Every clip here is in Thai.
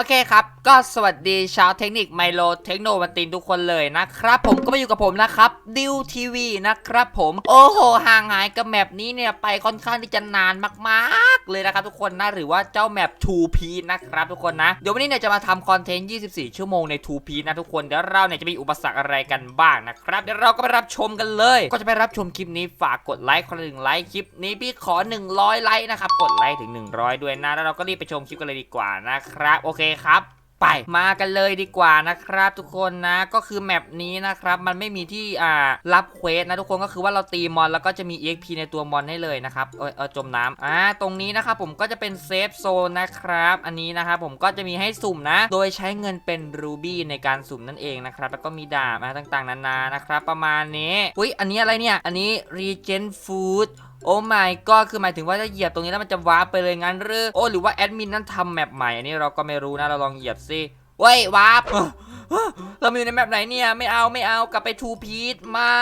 โอเคครับ ก็สวัสดีชาวเทคนิคไมโลเทคโนวันตินทุกคนเลยนะครับ ผมก็มาอยู่กับผมนะครับดิวทีวีนะครับผมโอ้โหห่างหายกับแมปนี้เนี่ยไปค่อนข้างที่จะนานมากๆ เลยนะครับทุกคนนะหรือว่าเจ้าแมป 2P นะครับทุกคนนะเดี๋ยววันนี้เนี่ยจะมาทำคอนเทนต์ 24 ชั่วโมงใน 2P นะทุกคนเดี๋ยวเราเนี่ยจะมีอุปสรรคอะไรกันบ้างนะครับเดี๋ยวเราก็ไปรับชมกันเลย ก็จะไปรับชมคลิปนี้ฝากกดไลค์คนละหนึ่งไลค์คลิปนี้พี่ขอ 100 ไลค์นะครับกดไลค์ถึง 100 ด้วยนะแล้วเราก็รีบไปชมคลิปกันเลยดีกว่านะครับโอเคครับไปมากันเลยดีกว่านะครับทุกคนนะก็คือแมปนี้นะครับมันไม่มีที่อ่ารับเควสนะทุกคนก็คือว่าเราตีมอนแล้วก็จะมี EXP ในตัวมอนให้เลยนะครับเออเออจมน้ำอ่าตรงนี้นะครับผมก็จะเป็นเซฟโซนนะครับอันนี้นะครับผมก็จะมีให้สุ่มนะ โดยใช้เงินเป็นรูบี้ในการสุ่มนั่นเองนะครับแล้วก็มีดาบนะต่างๆ นานานะครับประมาณนี้อุ้ยอันนี้อะไรเนี่ย อันนี้ Regen Food โอ้ my god คือหมายถึงว่าถ้าเหยียบตรงนี้แล้วมันจะวาร์ปไปเลยงั้นหรือโอ้หรือว่าแอดมินนั่นทำแมปใหม่อันนี้เราก็ไม่รู้นะเราลองเหยียบสิเว้ยวาร์ปเรามาอยู่ในแมปไหนเนี่ยไม่เอาไม่เอากลับไปทูพีทไม่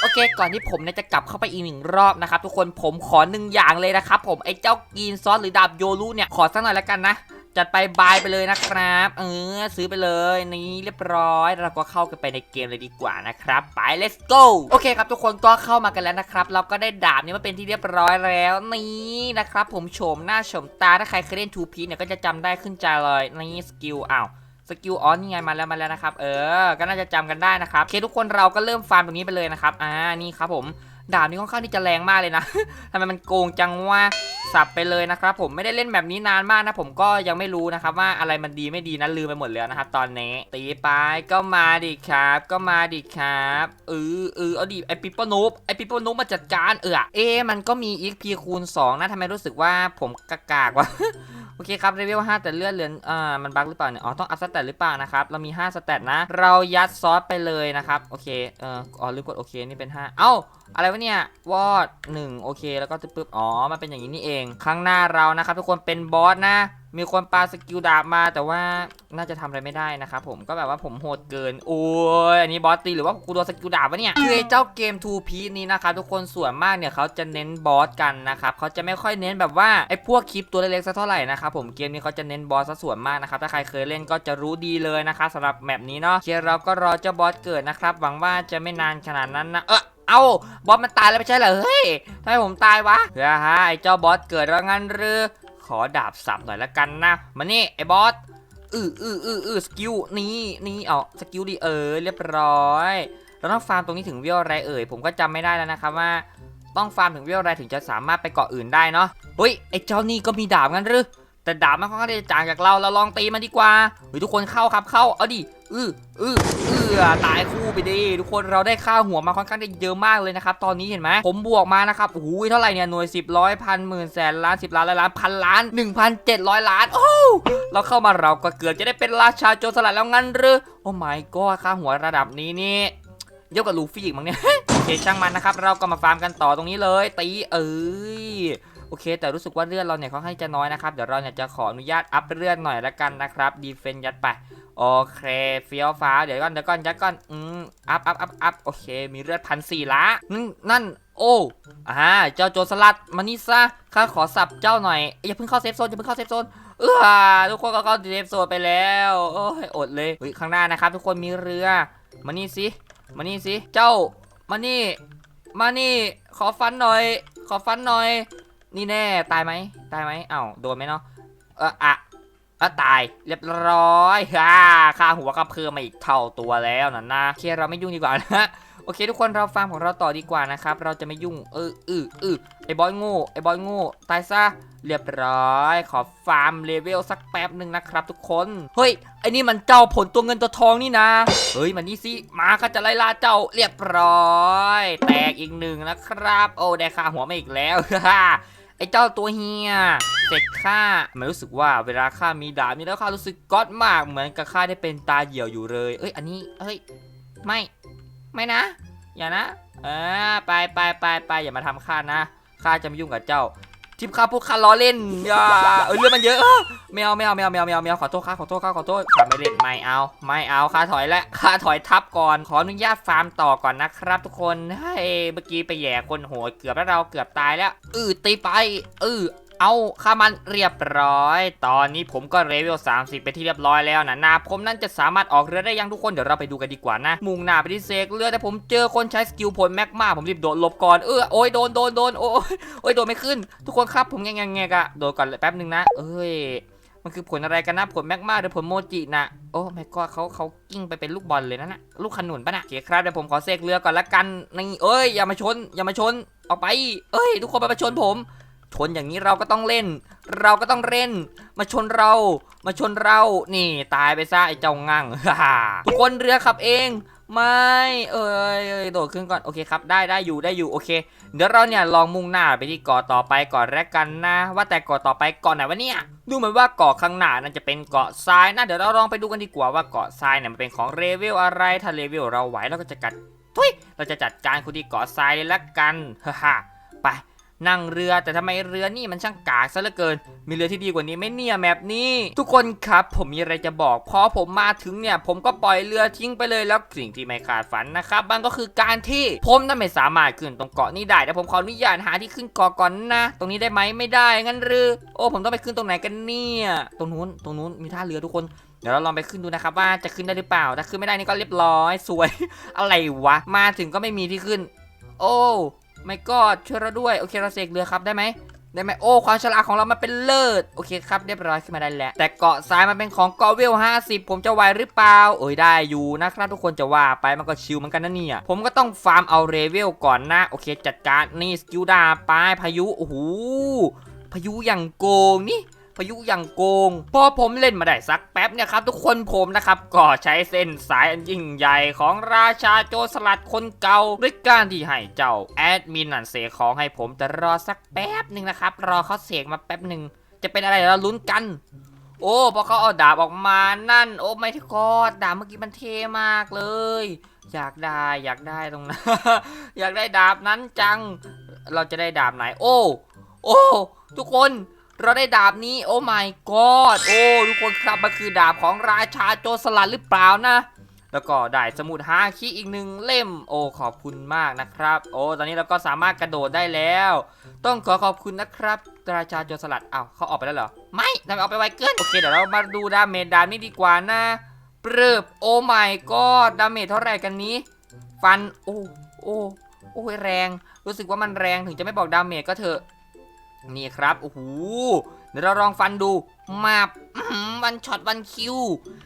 โอเค ก่อนที่ผมเนี่ยจะกลับเข้าไปอีกหนึ่งรอบนะครับทุกคนผมขอหนึ่งอย่างเลยนะครับผมไอ้เจ้ากีนซอสหรือดาบโยรุเนี่ยขอสักหน่อยแล้วกันนะ จัดไปบายไปเลยนะครับ เออซื้อไปเลยนี่เรียบร้อย เราก็เข้ากันไปในเกมเลยดีกว่านะครับ ไป let's go โอเคครับทุกคนก็เข้ามากันแล้วนะครับ เราก็ได้ดาบนี้มาเป็นที่เรียบร้อยแล้วนี่นะครับ ผมโฉมหน้าโฉมตาถ้าใครเคยเล่นทูพีเนี่ยก็จะจำได้ขึ้นใจเลยนี่สกิลอ้าวสกิลออนนี่ไงมาแล้วมาแล้วนะครับ เออ ก็น่าจะจำกันได้นะครับ โอเคทุกคนเราก็เริ่มฟาร์มตรงนี้ไปเลยนะครับ อ่า นี่ครับผม ดาบนี้ค่อนข้างที่จะแรงมากเลยนะทำไมมันโกงจังว่าสับไปเลยนะครับผมไม่ได้เล่นแบบนี้นานมากนะผมก็ยังไม่รู้นะครับว่าอะไรมันดีไม่ดีนะลืมไปหมดแล้วนะครับตอนนี้ตีไปก็มาดิครับ ก็มาดิครับเออเออเอาดิไอปิปโปนูบไอปิปโปนูบมาจัดการเออเอมันก็มี XP คูณ2นะทำไมรู้สึกว่าผมกากากวะ โอเคครับเลเวล5แต่เลือดเหลืออ่ามันบั๊กหรือเปล่าเนี่ยอ๋อต้องอัพสเตตหรือเปล่านะครับเรามี 5 สเตตนะ เรายัดซอสไปเลยนะครับโอเคเอออ๋อลืมกดโอเคนี่เป็น 5 เอ้าอะไรวะเนี่ยวอด1โอเคแล้วก็ปึ๊บอ๋อมันเป็นอย่างนี้นี่เอง ข้างหน้าเรานะครับทุกคนเป็นบอสนะมีคนปาสกิลดาบมาแต่ว่าน่าจะทำอะไรไม่ได้นะครับผมก็แบบว่าผมโหดเกิน โอ้ยอันนี้บอสตีหรือว่ากูโดนสกิลดาบวะเนี่ยคือเจ้าเกม2 p นี้นะครับทุกคนส่วนมากเนี่ยเขาจะเน้นบอสกันนะครับเขาจะไม่ค่อยเน้นแบบว่าไอ้พวกคลิปตัวเล็กๆสักเท่าไหร่นะครับผมเกมนี้เขาจะเน้นบอสซะส่วนมากนะครับถ้าใครเคยเล่นก็จะรู้ดีเลยนะครับสำหรับแมปนี้เนาะโอเคเราก็รอเจ้าบอสเกิดนะครับหวังว่าจะไม่นานขนาดนั้นนะเออเอาบอสมันตายแล้วไม่ใช่เหรอเฮ้ยทำไมผมตายวะเฮ้ยฮะไอ้เจ้าบอสเกิดแล้วงั้นหรือ ขอดาบสับหน่อยละกันนะ มานี่ไอ้บอสอืออืออืออือสกิลนี่นี่เอาสกิลดีเออเรียบร้อย เราต้องฟาร์มตรงนี้ถึงเวลอะไรเอ่ย ผมก็จำไม่ได้แล้วนะครับว่า ต้องฟาร์มถึงเวลอะไรถึงจะสามารถไปเกาะอื่นได้เนาะเฮ้ยไอ้เจ้านี่ก็มีดาบงั้นหรือ แต่ดาบมันค่อนข้างจะจางจากเราเราลองตีมันดีกว่าเฮ้ยทุกคนเข้าครับเข้าเอาดิอืออืออือตายคู่ไปดิทุกคนเราได้ค่าหัวมาค่อนข้างจะเยอะมากเลยนะครับตอนนี้เห็นไหมผมบวกมานะครับโอ้โหเท่าไหร่เนี่ยหน่วยสิบร้อยพันหมื่นแสนล้านสิบล้านล้านล้านพันล้านหนึ่งพันเจ็ดร้อยล้านโอ้เราเข้ามาเราก็เกือบจะได้เป็นราชาโจรสลัดแล้วงั้นหรือโอ้ my god ค่าหัวระดับนี้นี่เยอะกว่าลูฟี่อีกมั้งเนี่ยโอเคช่างมันนะครับ เราก็มาฟาร์มกันต่อตรงนี้เลยตีเอ้ย โอเค แต่รู้สึกว่าเลือดเราเนี่ยค่อนข้างจะน้อยนะครับ เดี๋ยวเราเนี่ยจะขออนุญาตอัพเลือดหน่อยละกันนะครับดีเฟนยัดไปโอเคเฟี้ยวฟ้าเดี๋ยวก่อนเดี๋ยวก่อนยัดก่อนอืมอัพอัพอัพอัพโอเค มีเลือดพันสี่ละนั่นนั่นโอ้อ่าเจ้าโจรสลัดมานี่ซะข้าขอสับเจ้าหน่อยอย่าเพิ่งเข้าเซฟโซนอย่าเพิ่งเข้าเซฟโซนเออทุกคนก็เข้าเซฟโซนไปแล้วโอ้ยอดเลยเฮ้ยข้างหน้านะครับ ทุกคนมีเรือมานี่สิมานี่สิเจ้ามานี่มานี่ขอฟันหน่อย ขอฟันหน่อย นี่แน่ตายไหมตายไหมเอ้าโดนไหมเนาะเอออะอะตายเรียบร้อยฮ่าค่าหัวก็เพิ่มมาอีกเท่าตัวแล้วนะนะโอเคเราไม่ยุ่งดีกว่านะโอเค ทุกคนเราฟาร์มของเราต่อดีกว่านะครับ เราจะไม่ยุ่งเออเออเออไอ้บอยโง่ไอ้บอยโง่ตายซะเรียบร้อย ขอฟาร์มเลเวลสักแป๊บหนึ่งนะครับ ทุกคน เฮ้ยไอ้นี่มันเจ้าผลตัวเงินตัวทองนี่นะ เฮ้ยมันนี่สิมาข้าจะไล่ล่าเจ้าเรียบร้อย แตกอีกหนึ่งนะครับ โอ้ได้ค่าหัวมาอีกแล้ว ไอ้เจ้าตัวเฮียเสร็จข้ามันรู้สึกว่าเวลาข้ามีดาบนี้แล้วข้ารู้สึกก๊อตมากเหมือนกับข้าได้เป็นตาเหี่ยวอยู่เลย เอ้ยอันนี้เอ้ยไม่ไม่นะ อย่านะเออไปไปไปไปอย่ามาทำข้านะข้าจะไม่ยุ่งกับเจ้า ทิปค่าพวกข้าล้อเล่นอย่าเออเรื่องมันเยอะเออไม่เอาไม่เอาไม่เอาไม่เอาไม่เอาไม่เอาขอโทษค่าขอโทษค่าขอโทษข้าไม่เล่นไม่เอา ไม่เอาค่าถอยแล้วข้าถอยทับก่อนขออนุญาตฟาร์มต่อก่อนนะครับทุกคนเฮ้ยเมื่อกี้ไปแย่คนโหดเกือบแล้วเราเกือบตายแล้วอือตีไปอือ เอาข้ามันเรียบร้อย ตอนนี้ผมก็เลเวล30 ไปที่เรียบร้อยแล้วนะนาผมนั่นจะสามารถออกเรือได้ยังทุกคนเดี๋ยวเราไปดูกันดีกว่านะ มุ่งหน้าไปที่เซกเรือแต่ผมเจอคนใช้สกิลผลแมกมาผมรีบโดดหลบก่อนเออโอ้ยโดนโดนโดนโอ้ยโอ้ยโดนไม่ขึ้น ทุกคนครับผมแงงแงกะโดนก่อนแป๊บหนึ่งนะ เอ้ยมันคือผลอะไรกันนะผลแมกมาหรือผลโมจินะโอ้ไม่ก็เขาเขากิ้งไปเป็นลูกบอลเลยนะนะลูกขนุนปะนะโอเคครับเดี๋ยวผมขอเซกเรือก่อนละกันนี่เอ้ยอย่ามาชนอย่ามาชนออกไป เอ้ย ทุกคนมาชนผม ชนอย่างนี้เราก็ต้องเล่น เราก็ต้องเล่น มาชนเรา มาชนเรา นี่ตายไปซะไอ้เจ้างั่งทุกคนเรือขับเอง ไม่เอ้ยเอ้ยโดดขึ้นก่อน โอเคครับ ได้ได้อยู่ได้อยู่ โอเค เดี๋ยวเราเนี่ยลองมุ่งหน้าไปที่เกาะต่อไปก่อนแรกกันนะ ว่าแต่เกาะต่อไปเกาะไหนวะเนี่ย ดูเหมือนว่าเกาะข้างหน้านั่นจะเป็นเกาะทรายนะ เดี๋ยวเราลองไปดูกันดีกว่าว่าเกาะทรายเนี่ยมันเป็นของเลเวลอะไร ถ้าเลเวลเราไหวเราก็จะกัดทุยเราจะจัดการคนที่เกาะทรายเลยละกันฮ่าฮ่าไป นั่งเรือแต่ทำไมเรือนี่มันช่างกากซะเหลือเกิน มีเรือที่ดีกว่านี้ไหมเนี่ยแมปนี้ ทุกคนครับ ผมมีอะไรจะบอก พอผมมาถึงเนี่ย ผมก็ปล่อยเรือทิ้งไปเลยแล้วสิ่งที่ไม่คาดฝันนะครับมันก็คือการที่ผมนั้นไม่สามารถขึ้นตรงเกาะนี้ได้แต่ผมขออนุญาตหาที่ขึ้นเกาะก่อนนะ ตรงนี้ได้ไหมไม่ได้งั้นหรือ โอ้ผมต้องไปขึ้นตรงไหนกันเนี่ยตรงนู้นตรงนู้นมีท่าเรือทุกคนเดี๋ยวเราลองไปขึ้นดูนะครับว่าจะขึ้นได้หรือเปล่า ถ้าขึ้นไม่ได้นี่ก็เรียบร้อย สวย อะไรวะ มาถึงก็ไม่มีที่ขึ้น โอ้ ไม่ก็ช่วยเราด้วยโอเคเราเสกเรือครับได้ไหมได้ไหมโอ้ความฉลาดของเรามันเป็นเลิศโอเคครับเรียบร้อยขึ้นมาได้แล้วแต่เกาะซ้ายมันเป็นของเกาะเวล50 ผมจะไหวหรือเปล่าเอ้ยได้อยู่นะครับทุกคนจะว่าไปมันก็ชิลเหมือนกันนะเนี่ยผมก็ต้องฟาร์มเอาเรเวลก่อนนะโอเคจัดการนี่สกิลดาไปพายุโอ้โหพายุอย่างโกงนี่ พายุอย่างโกง พอผมเล่นมาได้สักแป๊บเนี่ยครับทุกคนผมนะครับก็ใช้เส้นสายอันยิ่งใหญ่ของราชาโจรสลัดคนเก่าด้วยการที่ให้เจ้าแอดมินนั่นเสกของให้ผมแต่รอสักแป๊บหนึ่งนะครับรอเขาเสกมาแป๊บหนึ่งจะเป็นอะไรเราลุ้นกัน โอ้พอเขาเอาดาบออกมานั่น โอ้ไม่ทกอดดาบเมื่อกี้มันเท่มากเลย อยากได้อยากได้ตรงนั้นอยากได้ดาบนั้นจัง เราจะได้ดาบไหน โอ้ โอ้ ทุกคน เราได้ดาบนี้โอ้ my god โอ้ทุกคนครับมันคือดาบของราชาโจรสลัดหรือเปล่านะ แล้วก็ได้สมุดฮาคิอีกหนึ่งเล่มโอ้ขอบคุณมากนะครับ โอ้ตอนนี้เราก็สามารถกระโดดได้แล้ว ต้องขอขอบคุณนะครับราชาโจรสลัดเอ้าเขาออกไปแล้วเหรอ ไม่ทำไมเอาไปไวเกินโอเคเดี๋ยวเรามาดูดาเมจดาบนี้ดีกว่านะเปรืบโอ้ my god ดาเมจเท่าไหร่กันนี้ ฟันโอ้โอ้โอ้ยแรง รู้สึกว่ามันแรงถึงจะไม่บอกดาเมจก็เถอะ นี่ครับโอ้โหเดี๋ยวเราลองฟันดูมาบวันช็อตวันคิว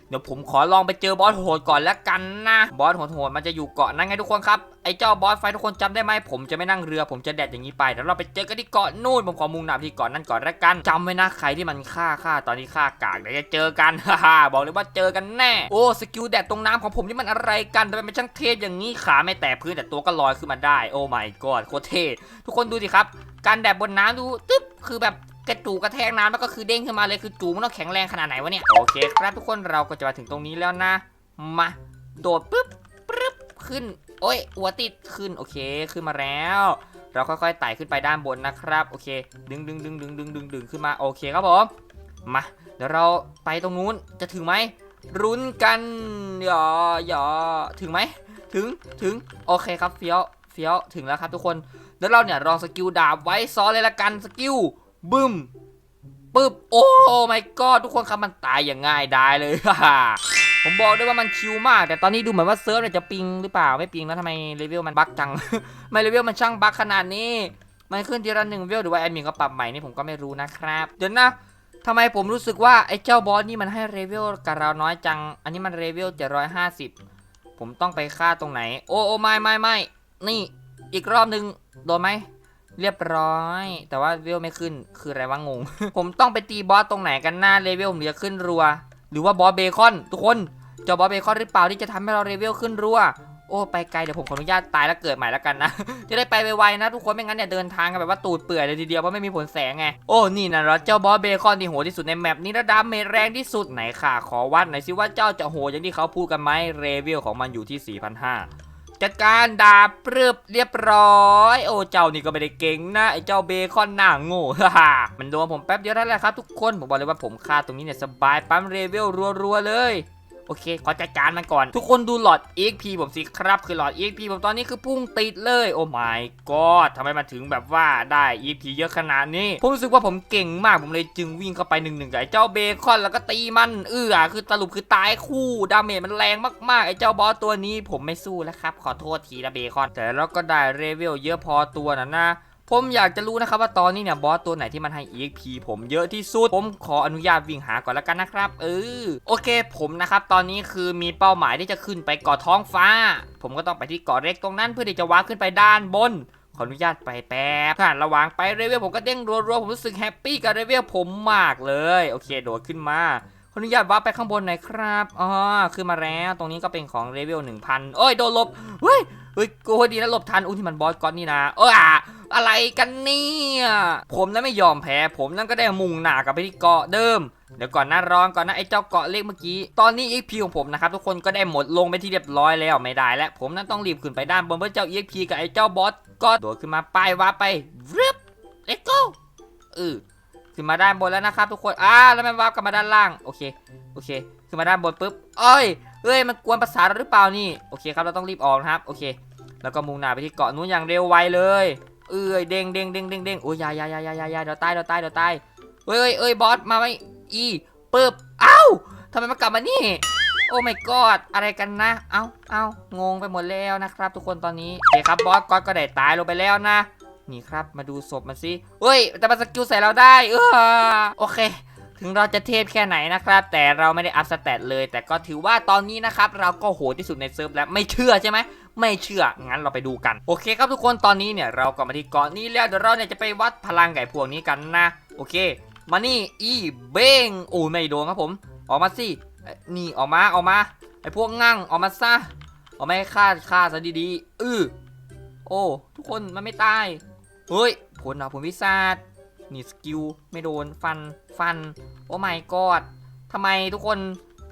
เดี๋ยวผมขอลองไปเจอบอสโหดก่อนแล้วกันนะบอสโหดๆมันจะอยู่เกาะนั่นไงทุกคนครับไอ้เจ้าบอสไฟทุกคนจำได้ไหมผมจะไม่นั่งเรือผมจะแดดอย่างนี้ไปเดี๋ยวเราไปเจอกันที่เกาะนู่นผมขอมุ่งหน้าที่เกาะนั่นก่อนแล้วกันจำไว้นะใครที่มันฆ่าฆ่าตอนนี้ฆ่ากากเดี๋ยวจะเจอกันฮ่าฮ่าบอกเลยว่าเจอกันแน่โอ้สกิลแดดตรงน้ำของผมนี่มันอะไรกันทำไมมันช่างเท่อย่างนี้ขาไม่แตะพื้นแต่ตัวก็ลอยขึ้นมาได้โอ้ my god โคตรเท่ทุกคนดูสิครับ การแดดบนน้ำดูตึ๊บคือแบบกระจูกระแทกน้ำแล้วก็คือเด้งขึ้นมาเลยคือจูมันต้องแข็งแรงขนาดไหนวะเนี่ยโอเคครับทุกคนเราก็จะมาถึงตรงนี้แล้วนะ มาโดดปุ๊บปึ๊บขึ้น โอ้ยหัวติดขึ้นโอเคขึ้นมาแล้ว เราค่อยๆไต่ขึ้นไปด้านบนนะครับโอเค ดึงดึงดึงดึงดึงดึงดึงขึ้นมาโอเคครับผมมาเดี๋ยวเราไปตรงนู้นจะถึงไหมรุ้นกันอย่าอย่าถึงไหมถึงถึงโอเคครับเฟี้ยวเฟี้ยวถึงแล้วครับทุกคน แล้วเราเนี่ยลองสกิลดาบไว้ซ้อนเลยละกันสกิลบึ้มปึ๊บโอ้ my god ทุกคนครับมันตายอย่างง่ายได้เลยฮ่าผมบอกด้วยว่ามันชิลมาก แต่ตอนนี้ดูเหมือนว่าเซิร์ฟเนี่ยจะปิงหรือเปล่าไม่ปิงแล้วทำไมเลเวลมันบั๊กจังทำไมเลเวลมันช่างบั๊กขนาดนี้ มันขึ้นทีละหนึ่งเวลหรือว่าแอดมินก็ปรับใหม่นี่ผมก็ไม่รู้นะครับเดี๋ยวนะทำไมผมรู้สึกว่าไอ้เจ้าบอสนี่มันให้เลเวลกับเราน้อยจัง อันนี้มันเลเวล750 ผมผมต้องไปฆ่าตรงไหน โอ้โอ้ไม่ไม่ไม่นี่ อีกรอบนึงโดนไหม เรียบร้อย แต่ว่าเวลไม่ขึ้น คืออะไรวะงง ผมต้องไปตีบอสตรงไหนกันหน้าเลเวลผมจะขึ้นรัว หรือว่าบอสเบคอน ทุกคนเจอบอสเบคอนหรือเปล่าที่จะทำให้เราเลเวลขึ้นรัว โอ้ไปไกลเดี๋ยวผมขออนุญาตตายแล้วเกิดใหม่แล้วกันนะ จะได้ไปไวๆนะทุกคนไม่งั้นเนี่ยเดินทางกันแบบว่าตูดเปื่อยเลยทีเดียวเพราะไม่มีผลแสงไง โอ้นี่นะเราเจ้าบอสเบคอนที่โหดที่สุดในแมปนี้ระดับเมจแรงที่สุดไหนค่ะ ขอวัดหน่อยสิว่าเจ้าจะโหดอย่างที่เขาพูดกันไหมเรเวลของมันอยู่ที่4,500 จัดการดาบปรึบเรียบร้อย โอ้เจ้านี่ก็ไม่ได้เก่งนะไอ้เจ้าเบคอนหน้าโง่ฮ่ามันโดนผมแป๊บเดียวได้แล้วครับทุกคนผมบอกเลยว่าผมฆ่าตรงนี้เนี่ยสบายปั๊มเรเวลรัวๆเลย โอเค ขอจัดการมันก่อน ทุกคนดูหลอด EXP ผมสิครับ คือหลอด EXP ผมตอนนี้คือพุ่งติดเลย โอ้ my god ทำไมมันถึงแบบว่าได้ EXP เยอะขนาดนี้ ผมรู้สึกว่าผมเก่งมาก ผมเลยจึงวิ่งเข้าไปหนึ่งหนึ่งกับไอ้เจ้าเบคอนแล้วก็ตีมัน เอื้อ คือสรุปคือตายคู่ ดาเมจมันแรงมากๆ ไอ้เจ้าบอสตัวนี้ผมไม่สู้แล้วครับ ขอโทษทีนะเบคอน แต่เราก็ได้เรเวลเยอะพอตัวนะนะ ผมอยากจะรู้นะครับว่าตอนนี้เนี่ยบอสตัวไหนที่มันให้ EXP ผมเยอะที่สุด ผมขออนุญาตวิ่งหาก่อนแล้วกันนะครับ เออโอเคผมนะครับตอนนี้คือมีเป้าหมายที่จะขึ้นไปเกาะท้องฟ้า ผมก็ต้องไปที่เกาะเล็กตรงนั้นเพื่อที่จะว้าขึ้นไปด้านบนขออนุญาตไปแป๊บผ่านระหว่างไปเรเวลผมก็เด้งรัวๆผมรู้สึกแฮปปี้กับเรเวลผมมากเลย โอเคโดดขึ้นมาขออนุญาตว้าไปข้างบนหน่อยครับ อ๋อ ขึ้นมาแล้ว ตรงนี้ก็เป็นของเลเวล1,000 โอ้ย โดนลบ เฮ้ย เฮ้ยกูดีนะหลบทันอุ้ยที่มันบอสก้อนนี่นะเอออะอะไรกันเนี่ยผมนั้นไม่ยอมแพ้ ผมนั่นก็ได้มุ่งหน้ากลับไปที่เกาะเดิมเดี๋ยวก่อนนะร้องก่อนนะไอ้เจ้าเกาะเล็กเมื่อกี้ ตอนนี้ EXP ของผมนะครับทุกคนก็ได้หมดลงไปที่เรียบร้อยแล้วไม่ได้แล้ว ผมนั้นต้องรีบขึ้นไปด้านบนเพื่อเจ้า EXP กับไอ้เจ้าบอสก็โดดขึ้นมาป้ายว่าไปรึบเลโก้เออขึ้นมาด้านบนแล้วนะครับทุกคน อ่า แล้วมันวาร์ปกลับมาด้านล่าง โอเค โอเค ขึ้นมาด้านบนปุ๊บ เอ้ย เอ้ยมันกวนภาษาเราหรือเปล่านี่โอเคครับเราต้องรีบออกนะครับโอเค แล้วก็มุ่งหน้าไปที่เกาะนู้นอย่างเร็วไวเลยเอ้ยเด้งเด้งเด้งเด้งเด้งโอ้ยยายายายายายาเดี๋ยวตายเดี๋ยวตายเดี๋ยวตายเอ้ยเอ้ยเอ้ยบอสมาไหมอีปึ๊บเอ้าทำไมมากลับมานี่โอ้ my god อะไรกันนะ เอ้าเอ้างงไปหมดแล้วนะครับ ทุกคนตอนนี้โอเคครับบอสก็ก็ได้ตายลงไปแล้วนะ นี่ครับมาดูศพมันสิเฮ้ย แต่มันสกิลใส่เราได้ เออโอเค ถึงเราจะเทพแค่ไหนนะครับ แต่เราไม่ได้อัพสเตตเลย แต่ก็ถือว่าตอนนี้นะครับ เราก็โหดที่สุดในเซิร์ฟแล้วไม่เชื่อใช่ไหมไม่เชื่อ งั้นเราไปดูกัน โอเคครับทุกคนตอนนี้เนี่ยเราก็มาที่เกาะนี้แล้วเดี๋ยวเราเนี่ยจะไปวัดพลังไก่พวกนี้กันนะ โอเค มานี่อีเบ้งโอ้ไม่โดนครับผม ออกมาสินี่ออกมาออกมาไอพวกงั่งออกมาซะออกมาให้ฆ่าฆ่าซะดีๆ อือโอ้ ทุกคนมันไม่ตาย เฮ้ยผลเอาผลวิสาด นี่สกิลไม่โดนฟันฟัน โอ้ไม่กอดทำไมทุกคน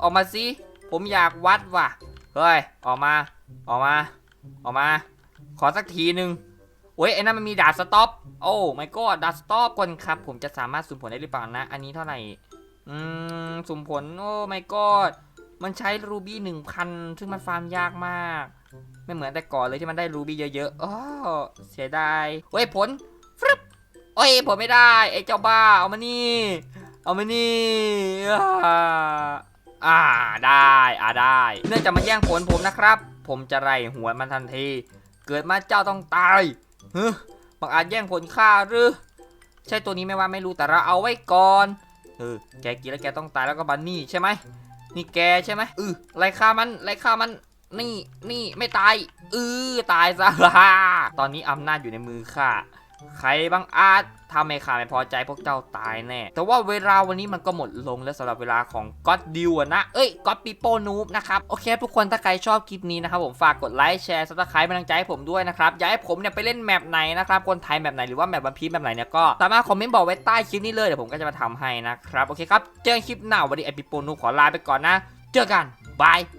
ออกมาสิผมอยากวัดว่ะ เฮ้ย ออกมา ออกมา ออกมา ขอสักทีหนึ่งโอ้ยไอ้นั่นมันมีดาบสต็อป โอ้ไม่ก็ดาบสต็อปก่อนครับ ผมจะสามารถสุ่มผลได้หรือเปล่านะ อันนี้เท่าไหร่ อืม สุ่มผล โอ้ไม่ก็มันใช้รูบี้หนึ่งพันซึ่งมันฟาร์มยากมาก ไม่เหมือนแต่ก่อนเลยที่มันได้รูบี้เยอะๆอ๋อเสียดายเฮ้ยผลฟรึบ โอ้ยผลไม่ได้ไอ้เจ้าบ้าเอามานี่ เอามานี่อ่าอ่าได้อ่าได้ เนื่องจากมันแย่งผลผมนะครับ ผมจะไล่หัวมันทันที เกิดมาเจ้าต้องตายเฮ้ยบางอาจแย่งผลข้าหรือ ใช่ตัวนี้ไม่ว่าไม่รู้แต่เราเอาไว้ก่อนเออแกกินแล้วแกต้องตายแล้วก็บันนี่ใช่ไหมนี่แกใช่ไหมเออไล่ฆ่ามันไล่ฆ่ามันนี่นี่ไม่ตายเออตายซะตอนนี้อำนาจอยู่ในมือข้า ใครบางอาจทำให้ข้าไม่พอใจพวกเจ้าตายแน่ แต่ว่าเวลาวันนี้มันก็หมดลงแล้วสำหรับเวลาของก็อดดิวนะ เอ้ยก็อดปีโป้นูบนะครับ โอเคทุกคนถ้าใครชอบคลิปนี้นะครับผมฝากกดไลค์แชร์ซับสไครป์เป็นกำลังใจให้ผมด้วยนะครับอยากให้ผมเนี่ยไปเล่นแมปไหนนะครับคนไทยแมปไหนหรือว่าแมปวันพีแมปไหนเนี่ยก็สามารถคอมเมนต์บอกไว้ใต้คลิปนี้เลยเดี๋ยวผมก็จะมาทำให้นะครับโอเคครับเจอกันคลิปหน้าวันนี้ไอปีโป้นูบขอลาไปก่อนนะ เจอกันบาย